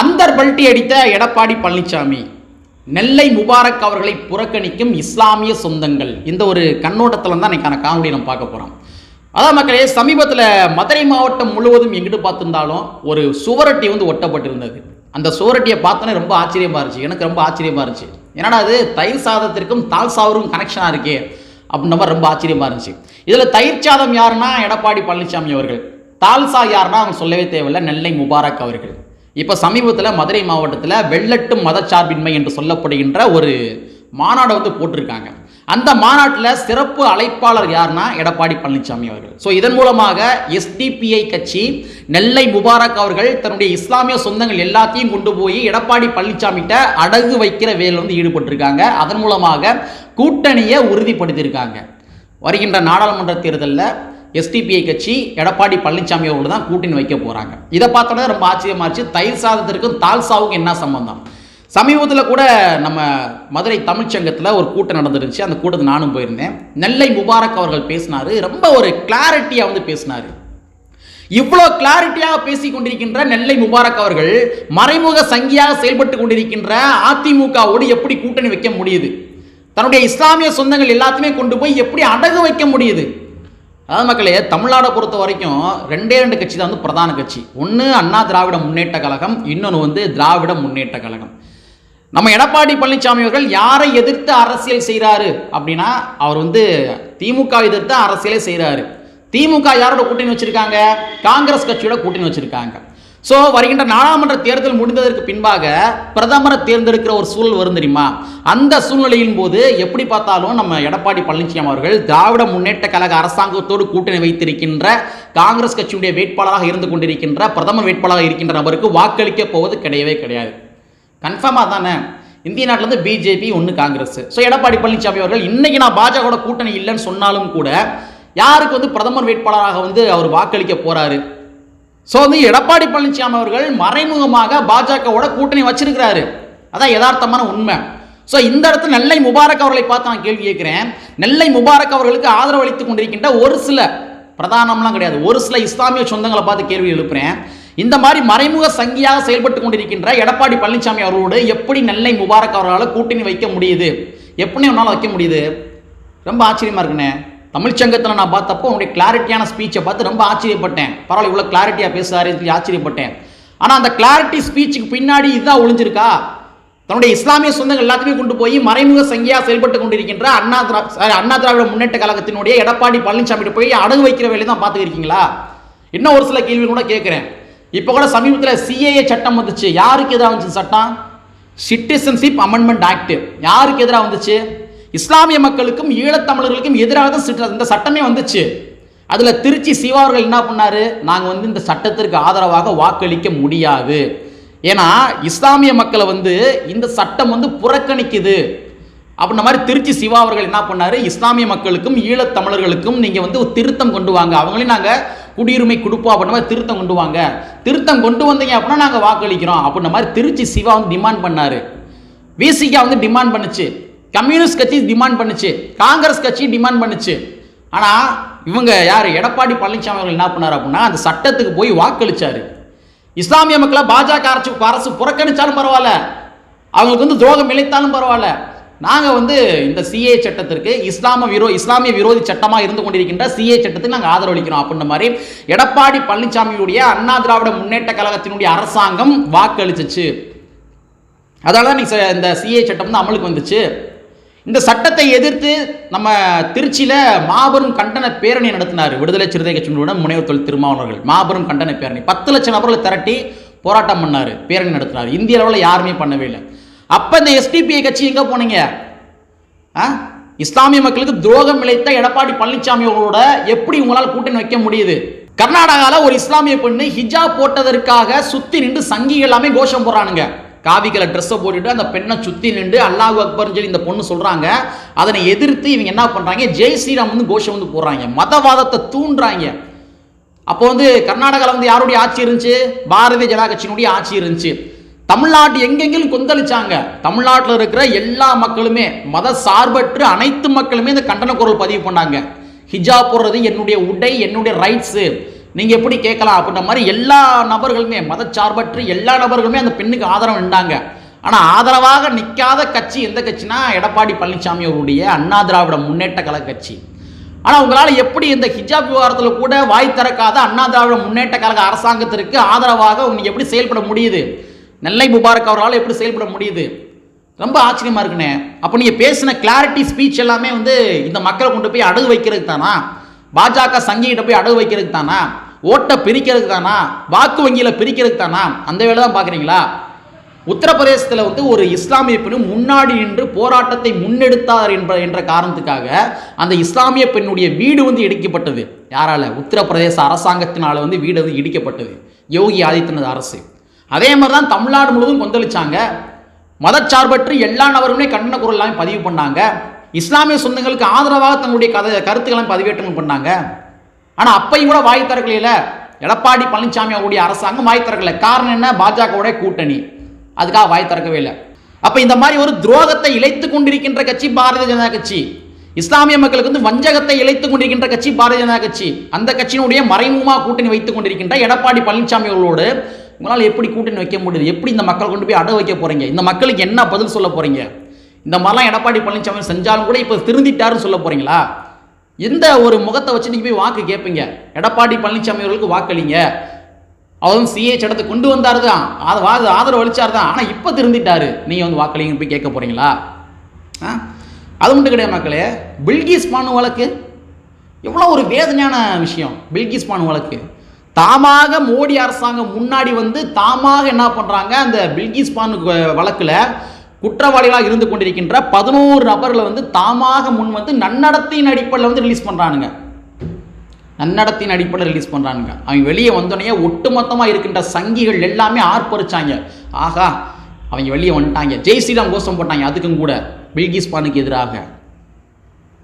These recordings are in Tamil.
அந்தர் பல்ட்டி அடித்த எடப்பாடி பழனிசாமி நெல்லை முபாரக் அவர்களை புறக்கணிக்கும் இஸ்லாமிய சொந்தங்கள். இந்த ஒரு கண்ணோட்டத்தில் தான் இன்னைக்கான காணொலி நம்ம பார்க்க போகிறோம் அதான் மக்களே சமீபத்தில் மதுரை மாவட்டம் முழுவதும் எங்கிட்டு பார்த்துருந்தாலும் ஒரு சுவரட்டி வந்து ஒட்டப்பட்டிருந்தது. அந்த சுவரட்டியை பார்த்தோன்னே ரொம்ப ஆச்சரியமா இருந்துச்சு. எனக்கு ரொம்ப ஆச்சரியமா இருந்துச்சு. என்னடா அது தயிர் சாதத்திற்கும் தால் சாவரும் கனெக்ஷனாக இருக்கே அப்படின்ற மாதிரி ரொம்ப ஆச்சரியமாக இருந்துச்சு. இதில் தயிர் சாதம் யாருன்னா எடப்பாடி பழனிசாமி அவர்கள். தால்சா யாருன்னா அவங்க சொல்லவே தேவையில்லை. நெல்லை முபாரக் அவர்கள். இப்போ சமீபத்தில் மதுரை மாவட்டத்தில் வெள்ளட்டும் மதச்சார்பின்மை என்று சொல்லப்படுகின்ற ஒரு மாநாடு வந்து போட்டிருக்காங்க. அந்த மாநாட்டில் சிறப்பு அழைப்பாளர் யாருன்னா எடப்பாடி பழனிசாமி அவர்கள். ஸோ இதன் மூலமாக எஸ்டிபிஐ கட்சி நெல்லை முபாரக் அவர்கள் தன்னுடைய இஸ்லாமிய சொந்தங்கள் எல்லாத்தையும் கொண்டு போய் எடப்பாடி பழனிசாமிகிட்ட அடகு வைக்கிற வேலையில் வந்து ஈடுபட்டிருக்காங்க. அதன் மூலமாக கூட்டணியை உறுதிப்படுத்தியிருக்காங்க. வருகின்ற நாடாளுமன்ற தேர்தலில் எஸ்டிபிஐ கட்சி எடப்பாடி பழனிசாமி அவர்கள் தான் கூட்டணி வைக்க போகிறாங்க இதை பார்த்தோன்னே ரொம்ப ஆச்சரியமாச்சு தயிர் சாதத்திற்கும் தால்சாவுக்கும் என்ன சம்பந்தம்? சமீபத்தில் கூட நம்ம மதுரை தமிழ்ச்சங்கத்தில் ஒரு கூட்டம் நடந்துருந்துச்சு. அந்த கூட்டத்தை நானும் போயிருந்தேன். நெல்லை முபாரக் அவர்கள் பேசினார். ரொம்ப ஒரு கிளாரிட்டியாக வந்து பேசினார். இவ்வளோ கிளாரிட்டியாக பேசி கொண்டிருக்கின்ற நெல்லை முபாரக் அவர்கள் மறைமுக சங்கியாக செயல்பட்டு கொண்டிருக்கின்ற அதிமுகவோடு எப்படி கூட்டணி வைக்க முடியுது? தன்னுடைய இஸ்லாமிய சொந்தங்கள் எல்லாத்தையுமே கொண்டு போய் எப்படி அடகு வைக்க முடியுது? அதாவது மக்களே தமிழ்நாடை பொறுத்த வரைக்கும் ரெண்டே ரெண்டு கட்சி தான் வந்து பிரதான கட்சி. ஒன்று அண்ணா திராவிட முன்னேற்ற கழகம் இன்னொன்று வந்து திராவிட முன்னேற்ற கழகம். நம்ம எடப்பாடி பழனிசாமி அவர்கள் யாரை எதிர்த்து அரசியல் செய்கிறாரு அப்படின்னா அவர் வந்து திமுக எதிர்த்து அரசியலே செய்கிறாரு திமுக யாரோட கூட்டணி வச்சுருக்காங்க? காங்கிரஸ் கட்சியோட கூட்டணி வச்சுருக்காங்க. ஸோ வருகின்ற நாடாளுமன்ற தேர்தல் முடிந்ததற்கு பின்பாக பிரதமரை தேர்ந்தெடுக்கிற ஒரு சூழல் வரும் தெரியுமா? அந்த சூழ்நிலையின் போது எப்படி பார்த்தாலும் நம்ம எடப்பாடி பழனிசாமி அவர்கள் திராவிட முன்னேற்ற கழக அரசாங்கத்தோடு கூட்டணி வைத்திருக்கின்ற காங்கிரஸ் கட்சியுடைய வேட்பாளராக இருந்து கொண்டிருக்கின்ற பிரதமர் வேட்பாளராக இருக்கின்ற நபருக்கு வாக்களிக்க போவது கிடையவே கிடையாது. கன்ஃபார்மாக தானே? இந்திய நாட்டில் வந்து பிஜேபி ஒன்று காங்கிரஸ். ஸோ எடப்பாடி பழனிசாமி அவர்கள் இன்னைக்கு நான் பாஜகவோட கூட்டணி இல்லைன்னு சொன்னாலும் கூட யாருக்கு வந்து பிரதமர் வேட்பாளராக வந்து அவர் வாக்களிக்க போறாரு? ஸோ வந்து எடப்பாடி பழனிசாமி அவர்கள் மறைமுகமாக பாஜகவோட கூட்டணி வச்சிருக்கிறாரு. அதான் யதார்த்தமான உண்மை. ஸோ இந்த இடத்துல நெல்லை முபாரக் அவர்களை பார்த்து நான் கேள்வி கேட்குறேன். நெல்லை முபாரக் அவர்களுக்கு ஆதரவு அளித்துக் கொண்டிருக்கின்ற ஒரு சில பிரதானம்லாம் கிடையாது. ஒரு சில இஸ்லாமிய சொந்தங்களை பார்த்து கேள்வி எழுப்புறேன். இந்த மாதிரி மறைமுக சங்கியாக செயல்பட்டு கொண்டிருக்கின்ற எடப்பாடி பழனிசாமி அவர்களோடு எப்படி நெல்லை முபாரக் அவர்களால் கூட்டணி வைக்க முடியுது? எப்படி உன்னால் வைக்க முடியுது? ரொம்ப ஆச்சரியமாக இருக்குண்ணே. தமிழ்ச்சங்கத்தில் நான் பார்த்தப்போ உங்களுடைய கிளாரிட்டியான ஸ்பீச்சை பார்த்து ரொம்ப ஆச்சரியப்பட்டேன். பரவாயில்ல இவ்வளோ கிளாரிட்டியாக பேசுறாருன்னு சொல்லி ஆச்சரியப்பட்டேன். ஆனால் அந்த கிளாரிட்டி ஸ்பீச்சுக்கு பின்னாடி இதுதான் ஒளிஞ்சிருக்கா? தன்னுடைய இஸ்லாமிய சொந்தங்கள் எல்லாத்தையுமே கொண்டு போய் மறைமுக சங்கியாக செயல்பட்டு கொண்டிருக்கின்ற அண்ணா திரா அண்ணா திராவிட முன்னேற்ற கழகத்தினுடைய எடப்பாடி பழனிசாமி போய் அடகு வைக்கிற வேலையை தான் பார்த்துருக்கீங்களா இன்னும் ஒரு சில கேள்வி கூட கேட்குறேன். இப்போ கூட சமீபத்தில் சிஏஏ சட்டம் வந்துச்சு. யாருக்கு எதிராக வந்துச்சு சட்டம்? சிட்டிசன்ஷிப் அமெண்ட்மெண்ட் ஆக்ட் யாருக்கு எதிராக வந்துச்சு? இஸ்லாமிய மக்களுக்கும் ஈழத்தமிழர்களுக்கும் எதிராக தான் சிட்ட- இந்த சட்டமே வந்துச்சு. அதில் திருச்சி சிவா அவர்கள் என்ன பண்ணாரு? நாங்கள் வந்து இந்த சட்டத்திற்கு ஆதரவாக வாக்களிக்க முடியாது. ஏன்னா இஸ்லாமிய மக்களை வந்து இந்த சட்டம் வந்து புறக்கணிக்குது. அப்படின்ன மாதிரி திருச்சி சிவா அவர்கள் என்ன பண்ணாரு? இஸ்லாமிய மக்களுக்கும் ஈழத்தமிழர்களுக்கும் நீங்கள் வந்து ஒரு திருத்தம் கொண்டு வாங்க. அவங்களையும் நாங்கள் குடியுரிமை கொடுப்போம் அப்படின்ற மாதிரி திருத்தம் கொண்டு வாங்க. திருத்தம் கொண்டு வந்தீங்க அப்படின்னா நாங்கள் வாக்களிக்கிறோம். அப்படின்ற மாதிரி திருச்சி சிவா வந்து டிமாண்ட் பண்ணார். விசிகா வந்து டிமாண்ட் பண்ணுச்சு. கம்யூனிஸ்ட் கட்சி டிமாண்ட் பண்ணுச்சு. காங்கிரஸ் கட்சி டிமாண்ட் பண்ணுச்சு. ஆனால் இவங்க யார்? எடப்பாடி பழனிசாமி அவர்கள் என்ன பண்ணார் அப்படின்னா அந்த சட்டத்துக்கு போய் வாக்களிச்சாரு. இஸ்லாமிய மக்களை பாஜக அரசு அரசு புறக்கணிச்சாலும் பரவாயில்ல. அவங்களுக்கு வந்து துரோகம் இழைத்தாலும் பரவாயில்ல. நாங்கள் வந்து இந்த சிஏ சட்டத்திற்கு இஸ்லாம விரோ இஸ்லாமிய விரோதி சட்டமாக இருந்து கொண்டிருக்கின்ற சிஏ சட்டத்துக்கு நாங்கள் ஆதரவளிக்கிறோம் அப்படின்ற மாதிரி எடப்பாடி பழனிசாமியுடைய அண்ணா திராவிட முன்னேற்ற கழகத்தினுடைய அரசாங்கம் வாக்களிச்சிச்சு. அதனால தான் இந்த சிஏ சட்டம் வந்து அமலுக்கு வந்துச்சு. இந்த சட்டத்தை எதிர்த்து நம்ம திருச்சியில் மாபெரும் கண்டன பேரணி நடத்தினார். விடுதலை சிறுத்தை கட்சியினுடன் முனைவர் தொழில் திருமாவளவர்கள் மாபெரும் கண்டன பேரணி. பத்து லட்சம் நபர்களை திரட்டி போராட்டம் பண்ணார். பேரணி நடத்தினார். இந்திய அளவில் யாருமே பண்ணவே இல்லை. அப்போ இந்த எஸ்டிபிஐ கட்சி எங்கே போனீங்க? ஆ? இஸ்லாமிய மக்களுக்கு துரோகம் இழைத்த எடப்பாடி பழனிசாமி அவர்களோட எப்படி உங்களால் கூட்டணி வைக்க முடியுது? கர்நாடகாவில் ஒரு இஸ்லாமிய பெண்ணு ஹிஜாப் போட்டதற்காக சுத்தி நின்று சங்கி எல்லாமே கோஷம் போடுறானுங்க. காவி கலர் ட்ரெஸ்ஸை போட்டுட்டு அந்த பெண்ணை சுற்றி நின்று அல்லாஹ் அக்பர்னு சொல்லி இந்த பொண்ணு சொல்கிறாங்க அதனை எதிர்த்து இவங்க என்ன பண்ணுறாங்க ஜெய் ஸ்ரீராம் வந்து கோஷம் வந்து போடுறாங்க. மதவாதத்தை தூண்டுறாங்க. அப்போ வந்து கர்நாடகாவில் வந்து யாருடைய ஆட்சி இருந்துச்சு? பாரதிய ஜனதா கட்சியினுடைய ஆட்சி இருந்துச்சு. தமிழ்நாட்டு எங்கெங்கிலும் கொந்தளிச்சாங்க. தமிழ்நாட்டில் இருக்கிற எல்லா மக்களுமே மத சார்பற்று அனைத்து மக்களுமே இந்த கண்டன குரல் பதிவு பண்ணாங்க. ஹிஜாப் போடுறது என்னுடைய உடை என்னுடைய ரைட்ஸு நீங்கள் எப்படி கேட்கலாம் அப்படின்ற மாதிரி எல்லா நபர்களுமே மதச்சார்பற்று எல்லா நபர்களுமே அந்த பெண்ணுக்கு ஆதரவு நின்றாங்க. ஆனால் ஆதரவாக நிற்காத கட்சி எந்த கட்சினா எடப்பாடி பழனிசாமி அவருடைய அண்ணா திராவிட முன்னேற்ற கழக கட்சி. ஆனால் உங்களால் எப்படி இந்த ஹிஜாப் விவகாரத்தில் கூட வாய் திறக்காத அண்ணா திராவிட முன்னேற்ற கழக அரசாங்கத்திற்கு ஆதரவாக நீங்கள் எப்படி செயல்பட முடியுது? நெல்லை முபாரக் அவரால் எப்படி செயல்பட முடியுது? ரொம்ப ஆச்சரியமாக இருக்குண்ணே. அப்போ நீங்கள் பேசின கிளாரிட்டி ஸ்பீச் எல்லாமே வந்து இந்த மக்களை கொண்டு போய் அடகு வைக்கிறதுக்கு தானா? பாஜக சங்கிகிட்ட போய் அடகு வைக்கிறதுக்கு தானா? ஓட்டை பிரிக்கிறதுக்கு தானா? வாக்கு வங்கியில் பிரிக்கிறதுக்கு தானா? அந்த வேலை தான் பார்க்குறீங்களா? உத்தரப்பிரதேசத்தில் வந்து ஒரு இஸ்லாமிய பெண் முன்னாடி நின்று போராட்டத்தை முன்னெடுத்தார் என்ற என்ற காரணத்துக்காக அந்த இஸ்லாமிய பெண்ணுடைய வீடு வந்து இடிக்கப்பட்டது. யாரால? உத்தரப்பிரதேச அரசாங்கத்தினால் வந்து வீடு வந்து இடிக்கப்பட்டது. யோகி ஆதித்யநாத் அரசு. அதே மாதிரி தான் தமிழ்நாடு முழுவதும் கொந்தளிச்சாங்க. மதச்சார்பற்று எல்லா நபருமே கண்டன குரல் எல்லாமே பதிவு பண்ணாங்க. இஸ்லாமிய சொந்தங்களுக்கு ஆதரவாக தங்களுடைய கதை கருத்துக்களை பதிவேற்றம் பண்ணாங்க. ஆனால் அப்பையும் கூட வாய் திறக்கலையில எடப்பாடி பழனிசாமி அவருடைய அரசாங்கம் வாய் திறக்கல. காரணம் என்ன? பாஜகவுடைய கூட்டணி. அதுக்காக வாய் திறக்கவே இல்லை. அப்போ இந்த மாதிரி ஒரு துரோகத்தை இழைத்து கொண்டிருக்கின்ற கட்சி பாரதிய ஜனதா கட்சி. இஸ்லாமிய மக்களுக்கு வந்து வஞ்சகத்தை இழைத்து கொண்டிருக்கின்ற கட்சி பாரதிய ஜனதா கட்சி. அந்த கட்சியினுடைய மறைமுகமாக கூட்டணி வைத்துக் கொண்டிருக்கின்ற எடப்பாடி பழனிசாமி அவர்களோடு உங்களால் எப்படி கூட்டணி வைக்க முடியுது? எப்படி இந்த மக்கள் கொண்டு போய் அட வைக்க போறீங்க? இந்த மக்களுக்கு என்ன பதில் சொல்ல போறீங்க? இந்த மாதிரிலாம் எடப்பாடி பழனிசாமி செஞ்சாலும் கூட இப்போ திருந்திட்டாருன்னு சொல்ல போகிறீங்களா எந்த ஒரு முகத்தை வச்சு நீங்கள் போய் வாக்கு கேட்பீங்க எடப்பாடி பழனிசாமி அவர்களுக்கு வாக்களிங்க. அவரும் சிஏ சட்டத்தை கொண்டு வந்தார் தான். அது வா ஆதரவு அளிச்சார் தான். ஆனால் இப்போ திருந்திட்டாரு. நீங்கள் வந்து வாக்களிங்க போய் கேட்க போகிறீங்களா ஆ? அது மட்டும் கிடையாது மக்களே. பில்கிஸ் பானு வழக்கு. எவ்வளோ ஒரு வேதனையான விஷயம். பில்கிஸ் பானு வழக்கு. தாமாக மோடி அரசாங்கம் முன்னாடி வந்து தாமாக என்ன பண்ணுறாங்க அந்த பில்கிஸ் பானு வழக்கில் குற்றவாளிகளாக இருந்து கொண்டிருக்கின்ற பதினோரு நபர்களை வந்து தாமாக முன் வந்து நன்னடத்தின் அடிப்படையில் வந்து ரிலீஸ் பண்ணுறானுங்க நன்னடத்தின் அடிப்படையில் ரிலீஸ் பண்ணுறானுங்க அவங்க வெளியே வந்தோடனே ஒட்டுமொத்தமாக இருக்கின்ற சங்கிகள் எல்லாமே ஆர்ப்பரிச்சாங்க. ஆகா அவங்க வெளியே வந்துட்டாங்க. ஜெய் ஸ்ரீராம் கோஷம் போட்டாங்க. அதுக்கும் கூட பில்கிஸ் பானுக்கு எதிராக.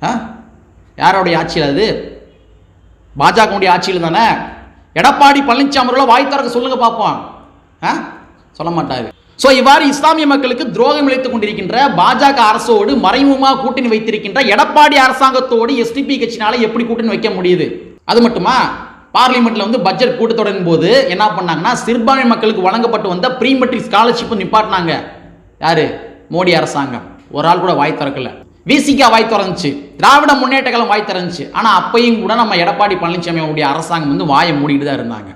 ஆ? யாரோடைய ஆட்சியில் அது? பாஜகவுடைய ஆட்சியில் தானே? எடப்பாடி பழனிசாமி அவர்கள வாய் திறக்க சொல்லுங்க பார்ப்போம். ஆ? சொல்ல மாட்டாரு. ஸோ இவ்வாறு இஸ்லாமிய மக்களுக்கு துரோகம் இழைத்துக் கொண்டிருக்கின்ற பாஜக அரசோடு மறைமுகமாக கூட்டணி வைத்திருக்கின்ற எடப்பாடி அரசாங்கத்தோடு எஸ்டிபி கட்சினால எப்படி கூட்டணி வைக்க முடியுது? அது மட்டுமா? பார்லிமெண்ட்ல வந்து பட்ஜெட் கூட்டத்தொடரின் போது என்ன பண்ணாங்கன்னா சிறுபான்மை மக்களுக்கு வழங்கப்பட்டு வந்த ப்ரீ மெட்ரிக் ஸ்காலர்ஷிப் நிப்பாட்டினாங்க. யாரு? மோடி அரசாங்கம். ஒரு ஆள் கூட வாய் திறக்கல. விசிகா வாய் திறந்துச்சு. திராவிட முன்னேற்ற கழகம் வாய் திறந்துச்சு. ஆனால் அப்பையும் கூட நம்ம எடப்பாடி பழனிசாமி அவருடைய அரசாங்கம் வந்து வாயை மூடிட்டு தான் இருந்தாங்க.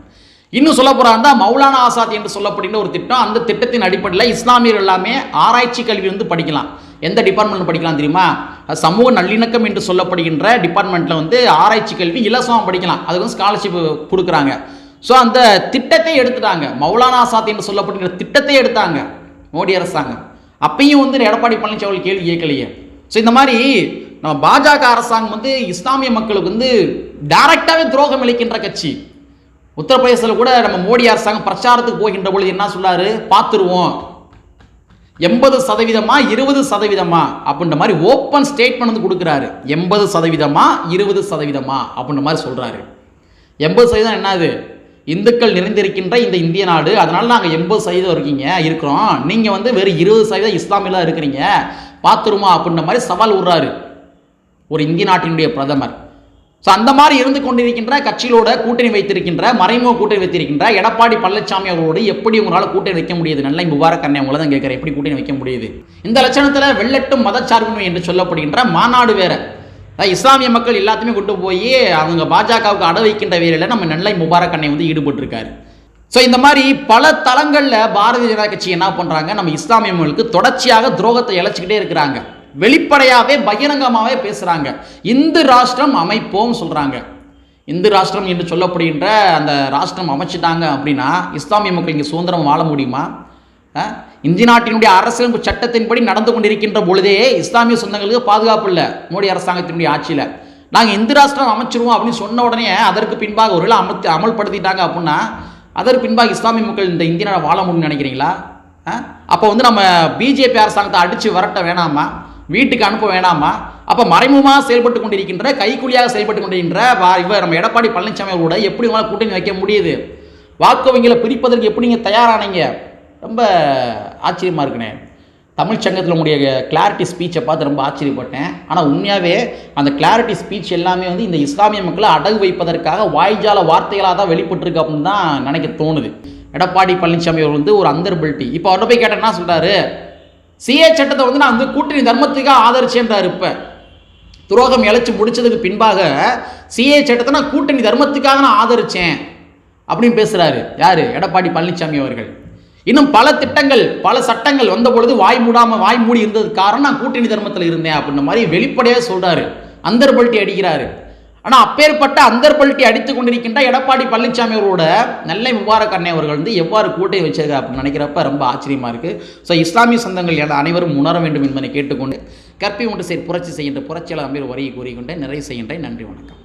இன்னும் சொல்ல போறா மௌலானா ஆசாத் என்று சொல்லப்படுகிற ஒரு திட்டம். அந்த திட்டத்தின் அடிப்படையில் இஸ்லாமியர் எல்லாமே ஆராய்ச்சி கல்வி வந்து படிக்கலாம். எந்த டிபார்ட்மெண்ட் படிக்கலாம் தெரியுமா? அது சமூக நல்லிணக்கம் என்று சொல்லப்படுகின்ற டிபார்ட்மெண்ட்டில் வந்து ஆராய்ச்சி கல்வி இலவசமாக படிக்கலாம். அதுக்கு வந்து ஸ்காலர்ஷிப் கொடுக்குறாங்க. ஸோ அந்த திட்டத்தை எடுத்துட்டாங்க. மௌலானா ஆசாத் என்று சொல்லப்படுகிற திட்டத்தை எடுத்தாங்க மோடி அரசாங்கம். அப்பயும் வந்து எடப்பாடி பழனிசாமி அவர்கள் கேள்வி கேட்கலையே. ஸோ இந்த மாதிரி நம்ம பாஜக அரசாங்கம் வந்து இஸ்லாமிய மக்களுக்கு வந்து டைரக்டாகவே துரோகம் இழைக்கின்ற கட்சி. உத்தரப்பிரதேசத்தில் கூட நம்ம மோடி அரசாங்கம் பிரச்சாரத்துக்கு போகின்ற பொழுது என்ன சொல்லாரு? பார்த்துருவோம். எண்பது சதவீதமா இருபது சதவீதமா அப்படின்ற மாதிரி ஓப்பன் ஸ்டேட்மெண்ட் வந்து கொடுக்குறாரு. எண்பது சதவீதமா இருபது சதவீதமா அப்படின்ற மாதிரி சொல்றாரு. எண்பது சதவீதம் என்னது? இந்துக்கள் நிறைந்திருக்கின்ற இந்த இந்திய நாடு. அதனால நாங்கள் எண்பது சதவீதம் இருக்கீங்க இருக்கிறோம். நீங்கள் வந்து வெறும் இருபது சதவீதம் இஸ்லாமியில் இருக்கிறீங்க. பார்த்துருமா அப்படின்ற மாதிரி சவால் விடுறாரு. ஒரு இந்திய நாட்டினுடைய பிரதமர். ஸோ அந்த மாதிரி இருந்து கொண்டிருக்கின்ற கட்சிகளோட கூட்டணி வைத்திருக்கின்ற மறைமுக கூட்டணி வைத்திருக்கின்ற எடப்பாடி பழனிசாமி அவர்களோடு எப்படி உங்களால் கூட்டணி வைக்க முடியுது? நல்ல முபாரக் அண்ணன் உங்களை தான் கேட்குறேன் எப்படி கூட்டணி வைக்க முடியுது? இந்த லட்சணத்தில் வெள்ளட்டும் மதச்சார்பின்மை என்று சொல்லப்படுகின்ற மாநாடு வேற. இஸ்லாமிய மக்கள் எல்லாத்தையுமே கொண்டு போய் அவங்க பாஜகவுக்கு அட வைக்கின்ற வேலையில் நம்ம நெல்லை முபாரக் அண்ணன் வந்து ஈடுபட்டிருக்காரு. ஸோ இந்த மாதிரி பல தளங்களில் பாரதிய ஜனதா கட்சி என்ன பண்ணுறாங்க நம்ம இஸ்லாமிய மக்களுக்கு தொடர்ச்சியாக துரோகத்தை இழைச்சிக்கிட்டே இருக்கிறாங்க. வெளிப்படையாகவே பகிரங்கமாகவே பேசுகிறாங்க இந்து ராஷ்டிரம் அமைப்போம் சொல்கிறாங்க இந்து ராஷ்டிரம் என்று சொல்லப்படுகின்ற அந்த ராஷ்டிரம் அமைச்சிட்டாங்க அப்படின்னா இஸ்லாமிய மக்கள் இங்கே சுதந்திரம் வாழ முடியுமா? இந்திய நாட்டினுடைய அரசியலமைப்பு சட்டத்தின்படி நடந்து கொண்டிருக்கின்ற பொழுதே இஸ்லாமிய சொந்தங்களுக்கு பாதுகாப்பு இல்லை. மோடி அரசாங்கத்தினுடைய ஆட்சியில். நாங்கள் இந்து ராஷ்டிரம் அமைச்சிருவோம் அப்படின்னு சொன்ன உடனே அதற்கு பின்பாக ஒரு அமர்த்தி அமல்படுத்திட்டாங்க அப்படின்னா அதற்கு பின்பாக இஸ்லாமிய மக்கள் இந்த இந்திய நாடு வாழ முடியும்னு நினைக்கிறீங்களா? அப்போ வந்து நம்ம பிஜேபி அரசாங்கத்தை அடித்து விரட்ட வேணாமா? வீட்டுக்கு அனுப்ப வேணாமா? அப்போ மறைமுகமாக செயல்பட்டு கொண்டிருக்கின்ற கைக்கூலியாக செயல்பட்டு கொண்டிருக்கின்ற வா- இவர் நம்ம எடப்பாடி பழனிசாமி அவர்களோட எப்படி உங்களால் கூட்டணி வைக்க முடியுது? வாக்கு பிரிப்பதற்கு எப்படி நீங்கள் தயாரானீங்க? ரொம்ப ஆச்சரியமாக இருக்குண்ணே. தமிழ் சங்கத்தில் உடைய கிளாரிட்டி ஸ்பீச்சை பார்த்து ரொம்ப ஆச்சரியப்பட்டேன். ஆனால் உண்மையாகவே அந்த கிளாரிட்டி ஸ்பீச் எல்லாமே வந்து இந்த இஸ்லாமிய மக்களை அடகு வைப்பதற்காக வாய்ஜால வார்த்தைகளாக தான் வெளிப்பட்டுருக்கு அப்படின்னு தான் நினைக்க தோணுது. எடப்பாடி பழனிசாமி அவர் வந்து ஒரு அந்தர்பிலிட்டி இப்போ அவர்கிட்ட போய் கேட்டேன் என்ன சொல்கிறாரு சிஏ சட்டத்தை வந்து நான் வந்து கூட்டணி தர்மத்துக்காக ஆதரிச்சேன்றார் இப்போ துரோகம் இழைச்சி முடிச்சதுக்கு பின்பாக சிஏ சட்டத்தை நான் கூட்டணி தர்மத்துக்காக நான் ஆதரிச்சேன் அப்படின்னு பேசுகிறாரு யார்? எடப்பாடி பழனிசாமி அவர்கள். இன்னும் பல திட்டங்கள் பல சட்டங்கள் வந்த பொழுது வாய் மூடாமல் வாய் மூடி இருந்ததுக்கு காரணம் நான் கூட்டணி தர்மத்தில் இருந்தேன் அப்படின்ற மாதிரி வெளிப்படையாக சொல்கிறாரு அந்தர்பல்ட்டி அடிக்கிறாரு. ஆனால் அப்பேற்பட்ட அந்தர்பல்ட்டி அடித்து கொண்டிருக்கின்ற எடப்பாடி பழனிசாமி அவரோட நெல்லை முபாரக் அண்ணே அவர்கள் வந்து எவ்வாறு கூட்டை வச்சிருக்க அப்படின்னு நினைக்கிறப்ப ரொம்ப ஆச்சரியமாக இருக்குது ஸோ இஸ்லாமிய சொந்தங்கள் என அனைவரும் உணர வேண்டும் என்பதை கேட்டுக்கொண்டு கற்பி ஒன்று செய் புரட்சி செய்கின்ற புரட்சியாளர் அமீர் வரியை கூறிக்கொண்டே நிறைவு செய்கின்றேன். நன்றி வணக்கம்.